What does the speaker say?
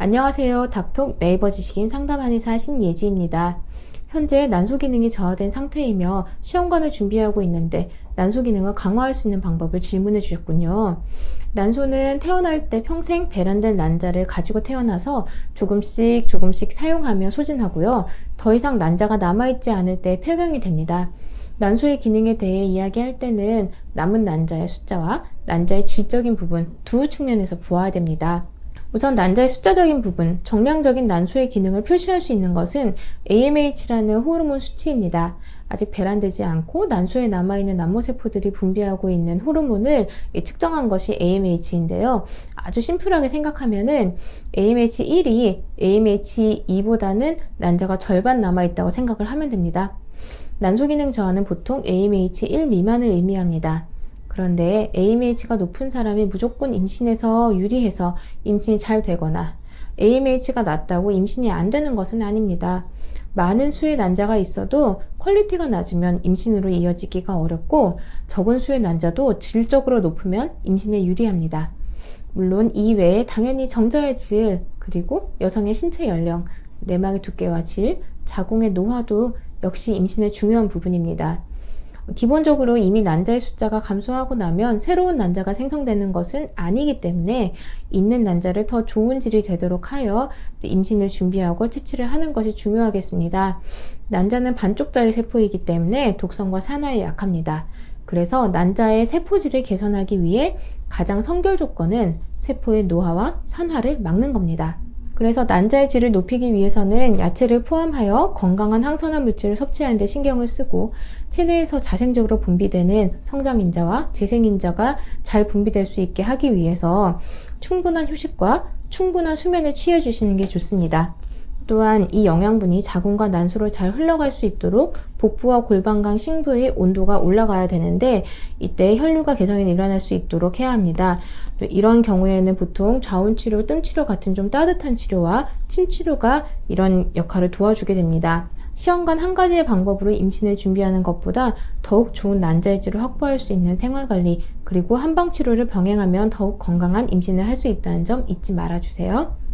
안녕하세요. 닥톡 네이버 지식인 상담 한의사 신예지입니다. 현재 난소 기능이 저하된 상태이며 시험관을 준비하고 있는데 난소 기능을 강화할 수 있는 방법을 질문해 주셨군요. 난소는 태어날 때 평생 배란된 난자를 가지고 태어나서 조금씩 조금씩 사용하며 소진하고요. 더 이상 난자가 남아있지 않을 때 폐경이 됩니다. 난소의 기능에 대해 이야기할 때는 남은 난자의 숫자와 난자의 질적인 부분 두 측면에서 보아야 됩니다. 우선 난자의 숫자적인 부분, 정량적인 난소의 기능을 표시할 수 있는 것은 AMH라는 호르몬 수치입니다. 아직 배란되지 않고 난소에 남아있는 남모세포들이 분비하고 있는 호르몬을 측정한 것이 AMH인데요. 아주 심플하게 생각하면은 AMH1이 AMH2보다는 난자가 절반 남아있다고 생각을 하면 됩니다. 난소 기능 저하는 보통 AMH1 미만을 의미합니다. 그런데 AMH가 높은 사람이 무조건 임신해서 유리해서 임신이 잘 되거나 AMH가 낮다고 임신이 안 되는 것은 아닙니다. 많은 수의 난자가 있어도 퀄리티가 낮으면 임신으로 이어지기가 어렵고 적은 수의 난자도 질적으로 높으면 임신에 유리합니다. 물론 이 외에 당연히 정자의 질, 그리고 여성의 신체 연령, 내막의 두께와 질, 자궁의 노화도 역시 임신의 중요한 부분입니다. 기본적으로 이미 난자의 숫자가 감소하고 나면 새로운 난자가 생성되는 것은 아니기 때문에 있는 난자를 더 좋은 질이 되도록 하여 임신을 준비하고 채취를 하는 것이 중요하겠습니다. 난자는 반쪽짜리 세포이기 때문에 독성과 산화에 약합니다. 그래서 난자의 세포질을 개선하기 위해 가장 선결 조건은 세포의 노화와 산화를 막는 겁니다. 그래서 난자의 질을 높이기 위해서는 야채를 포함하여 건강한 항산화 물질을 섭취하는 데 신경을 쓰고 체내에서 자생적으로 분비되는 성장인자와 재생인자가 잘 분비될 수 있게 하기 위해서 충분한 휴식과 충분한 수면을 취해 주시는 게 좋습니다. 또한 이 영양분이 자궁과 난소로 잘 흘러갈 수 있도록 복부와 골반강 심부의 온도가 올라가야 되는데 이때 혈류가 개선이 일어날 수 있도록 해야 합니다. 또 이런 경우에는 보통 좌운 치료, 뜸 치료 같은 좀 따뜻한 치료와 침 치료가 이런 역할을 도와주게 됩니다. 시험관 한 가지의 방법으로 임신을 준비하는 것보다 더욱 좋은 난자일지를 확보할 수 있는 생활관리 그리고 한방 치료를 병행하면 더욱 건강한 임신을 할 수 있다는 점 잊지 말아주세요.